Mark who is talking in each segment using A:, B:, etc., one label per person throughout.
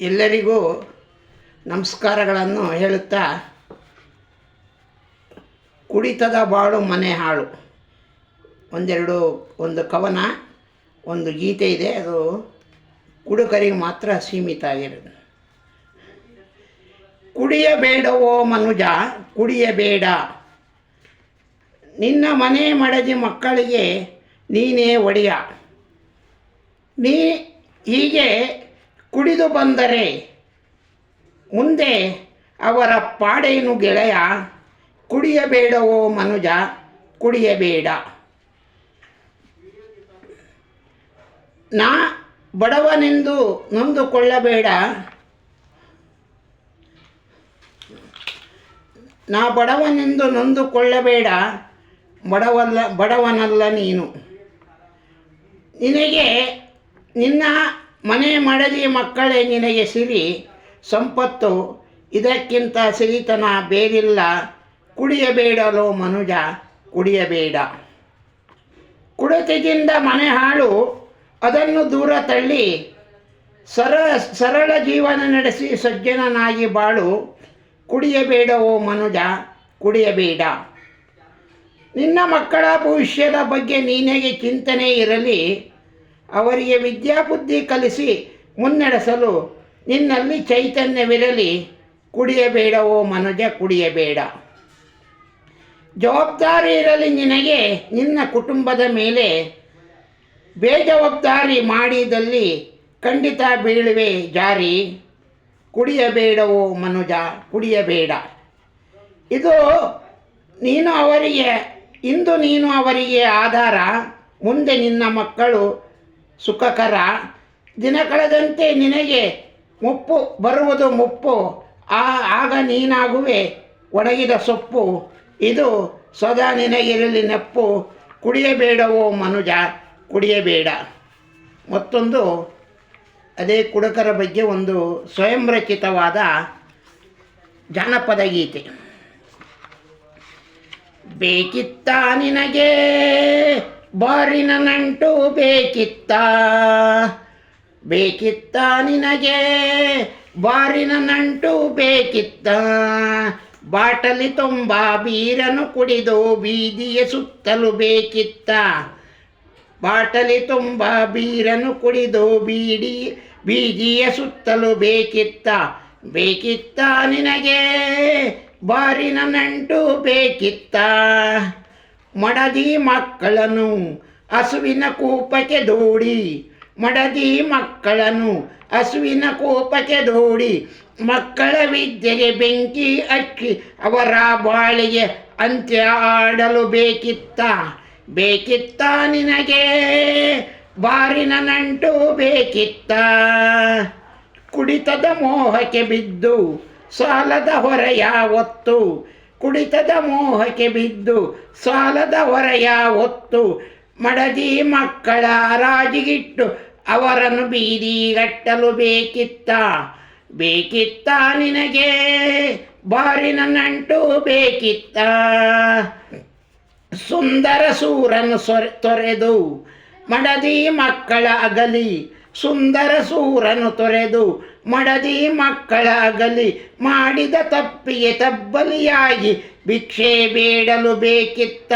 A: ಎಲ್ಲರಿಗೂ ನಮಸ್ಕಾರಗಳನ್ನು ಹೇಳುತ್ತಾ, ಕುಡಿತದ ಬಾಳು ಮನೆ ಹಾಳು. ಒಂದೆರಡು, ಒಂದು ಕವನ, ಒಂದು ಗೀತೆ ಇದೆ, ಅದು ಕುಡುಕರಿಗೆ ಮಾತ್ರ ಸೀಮಿತ ಆಗಿರೋದು. ಕುಡಿಯಬೇಡವೋ ಮನುಜ, ಕುಡಿಯಬೇಡ. ನಿನ್ನ ಮನೆ ಮಡದಿ ಮಕ್ಕಳಿಗೆ ನೀನೇ ಒಡೆಯ. ನೀ ಹೀಗೆ ಕುಡಿದು ಬಂದರೆ ಮುಂದೆ ಅವರ ಪಾಡೇನು ಗೆಳೆಯ, ಕುಡಿಯಬೇಡವೋ ಮನುಜ, ಕುಡಿಯಬೇಡ. ನಾ ಬಡವನೆಂದು ನೊಂದುಕೊಳ್ಳಬೇಡ. ನಾ ಬಡವನೆಂದು ನೊಂದುಕೊಳ್ಳಬೇಡ. ಬಡವಲ್ಲ, ಬಡವನಲ್ಲ ನೀನು. ನಿನಗೆ ನಿನ್ನ ಮನೆ ಮಡದಿ ಮಕ್ಕಳೇ ನಿನಗೆ ಸಿರಿ. ಸಂಪತ್ತು ಇದಕ್ಕಿಂತ ಸಿರಿತನ ಬೇರಿಲ್ಲ. ಕುಡಿಯಬೇಡಲೋ ಮನುಜ, ಕುಡಿಯಬೇಡ. ಕುಡಿತದಿಂದ ಮನೆ ಹಾಳು, ಅದನ್ನು ದೂರ ತಳ್ಳಿ. ಸರ, ಸರಳ ಜೀವನ ನಡೆಸಿ ಸಜ್ಜನನಾಗಿ ಬಾಳು. ಕುಡಿಯಬೇಡವೋ ಮನುಜ, ಕುಡಿಯಬೇಡ. ನಿನ್ನ ಮಕ್ಕಳ ಭವಿಷ್ಯದ ಬಗ್ಗೆ ನೀನೇಗೆ ಚಿಂತನೆ ಇರಲಿ. ಅವರಿಗೆ ವಿದ್ಯಾಬುದ್ಧಿ ಕಲಿಸಿ ಮುನ್ನಡೆಸಲು ನಿನ್ನಲ್ಲಿ ಚೈತನ್ಯವಿರಲಿ. ಕುಡಿಯಬೇಡವೋ ಮನುಜ, ಕುಡಿಯಬೇಡ. ಜವಾಬ್ದಾರಿ ಇರಲಿ ನಿನಗೆ. ನಿನ್ನ ಕುಟುಂಬದ ಮೇಲೆ ಬೇಜವಾಬ್ದಾರಿ ಮಾಡಿದಲ್ಲಿ ಖಂಡಿತ ಬೀಳುವೆ ಜಾರಿ. ಕುಡಿಯಬೇಡವೋ ಮನುಜ, ಕುಡಿಯಬೇಡ. ಇದು ನೀನು ಅವರಿಗೆ, ಇಂದು ನೀನು ಅವರಿಗೆ ಆಧಾರ. ಮುಂದೆ ನಿನ್ನ ಮಕ್ಕಳು ಸುಖಕರ ದಿನ ಕಳೆದಂತೆ ನಿನಗೆ ಮುಪ್ಪು ಬರುವುದು ಮುಪ್ಪು. ಆ, ಆಗ ನೀನಾಗುವೆ ಒಣಗಿದ ಸೊಪ್ಪು. ಇದು ಸದಾ ನಿನಗಿರಲಿ ನೆಪ್ಪು. ಕುಡಿಯಬೇಡವೋ ಮನುಜ, ಕುಡಿಯಬೇಡ. ಮತ್ತೊಂದು, ಅದೇ ಕುಡುಕರ ಬಗ್ಗೆ ಒಂದು ಸ್ವಯಂ ರಚಿತವಾದ ಜಾನಪದ ಗೀತೆ. ಬೇಕಿತ್ತ ನಿನಗೆ? ಬಾರಿನ ನಂಟು ಬೇಕಿತ್ತ? ಬೇಕಿತ್ತ ನಿನಗೆ? ಬಾರಿನ ನಂಟು ಬೇಕಿತ್ತ? ಬಾಟಲಿ ತುಂಬ ಬೀರನು ಕುಡಿದು ಬೀದಿಯ ಸುತ್ತಲು ಬೇಕಿತ್ತ? ಬಾಟಲಿ ತುಂಬ ಬೀರನು ಕುಡಿದು ಬೀಡಿ ಬೀದಿಯ ಸುತ್ತಲು ಬೇಕಿತ್ತ? ಬೇಕಿತ್ತ ನಿನಗೆ? ಬಾರಿನ ನಂಟು ಬೇಕಿತ್ತ? ಮಡದಿ ಮಕ್ಕಳನು ಹಸುವಿನ ಕೂಪಕ್ಕೆ ದೋಡಿ, ಮಡದಿ ಮಕ್ಕಳನು ಹಸುವಿನ ಕೋಪಕ್ಕೆ ದೋಡಿ, ಮಕ್ಕಳ ವಿದ್ಯೆಗೆ ಬೆಂಕಿ ಅಕ್ಕಿ, ಅವರ ಬಾಳಿಗೆ ಅಂತ್ಯ ಆಡಲು ಬೇಕಿತ್ತ? ಬೇಕಿತ್ತ ನಿನಗೆ? ಬಾರಿನ ನಂಟು ಬೇಕಿತ್ತ? ಕುಡಿತದ ಮೋಹಕ್ಕೆ ಬಿದ್ದು ಸಾಲದ ಹೊರೆಯ ಒತ್ತು ಕುಡಿತದ ಮೋಹಕ್ಕೆ ಬಿದ್ದು ಸಾಲದ ಹೊರೆಯ ಒತ್ತು ಮಡದಿ ಮಕ್ಕಳ ರಾಜಿಗಿಟ್ಟು ಅವರನ್ನು ಬೀದಿಗಟ್ಟಲು ಬೇಕಿತ್ತ? ಬೇಕಿತ್ತ ನಿನಗೆ? ಬಾರಿನ ನಂಟು ಬೇಕಿತ್ತ? ಸುಂದರ ಸೂರನು ಸೊರೆ, ತೊರೆದು ಮಡದಿ ಮಕ್ಕಳ ಅಗಲಿ ಸುಂದರ ಸೂರನು ತೊರೆದು ಮಡದಿ ಮಕ್ಕಳಾಗಲಿ, ಮಾಡಿದ ತಪ್ಪಿಗೆ ತಬ್ಬಲಿಯಾಗಿ ಭಿಕ್ಷೆ ಬೇಡಲು ಬೇಕಿತ್ತ?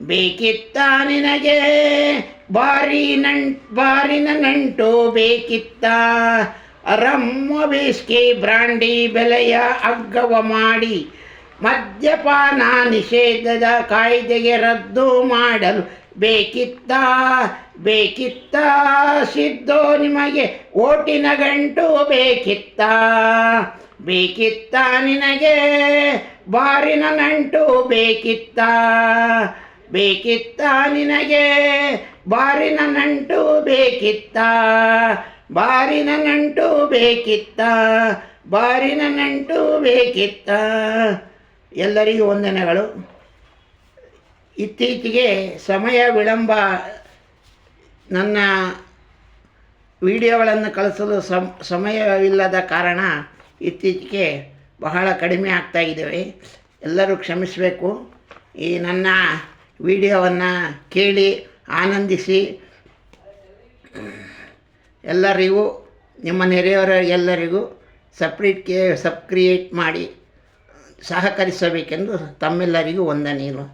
A: ಬೇಕಿತ್ತ ನಿನಗೆ? ಬಾರಿ ನಂ ಬಾರಿನ ನಂಟು ಬೇಕಿತ್ತ? ರಮ್ಮ ಬೇಸ್ಗೆ ಬ್ರಾಂಡಿ ಬೆಲೆಯ ಅಗ್ಗವ ಮಾಡಿ, ಮದ್ಯಪಾನ ನಿಷೇಧದ ಕಾಯ್ದೆಗೆ ರದ್ದು ಮಾಡಲು ಬೇಕಿತ್ತ ಬೇಕಿತ್ತ ಸಿದ್ದೋ ನಿಮಗೆ ಓಟಿನ ಗಂಟು ಬೇಕಿತ್ತ ಬೇಕಿತ್ತ ನಿನಗೆ ಬಾರಿನ ನಂಟು ಬೇಕಿತ್ತ ಬೇಕಿತ್ತ ನಿನಗೆ ಬಾರಿನ ನಂಟು ಬೇಕಿತ್ತ, ಬಾರಿನ ನಂಟು ಬೇಕಿತ್ತ, ಬಾರಿನ ನಂಟು ಬೇಕಿತ್ತ. ಎಲ್ಲರಿಗೂ ವಂದನೆಗಳು. ಇತ್ತೀಚೆಗೆ ಸಮಯ ವಿಳಂಬ ನನ್ನ ವಿಡಿಯೋಗಳನ್ನು ಕಳಿಸಲು ಸಮ್, ಸಮಯವಿಲ್ಲದ ಕಾರಣ ಇತ್ತೀಚೆಗೆ ಬಹಳ ಕಡಿಮೆ ಆಗ್ತಾ ಇದ್ದೇವೆ. ಎಲ್ಲರೂ ಕ್ಷಮಿಸಬೇಕು. ಈ ನನ್ನ ವಿಡಿಯೋವನ್ನು ಕೇಳಿ, ಆನಂದಿಸಿ, ಎಲ್ಲರಿಗೂ, ನಿಮ್ಮ ನೆರೆಯವರ ಎಲ್ಲರಿಗೂ ಸಪ್ರೇಟ್ ಸಬ್ ಸಬ್ಕ್ರಿಯೇಟ್ ಮಾಡಿ ಸಹಕರಿಸಬೇಕೆಂದು ತಮ್ಮೆಲ್ಲರಿಗೂ ವಂದನೆಗಳು.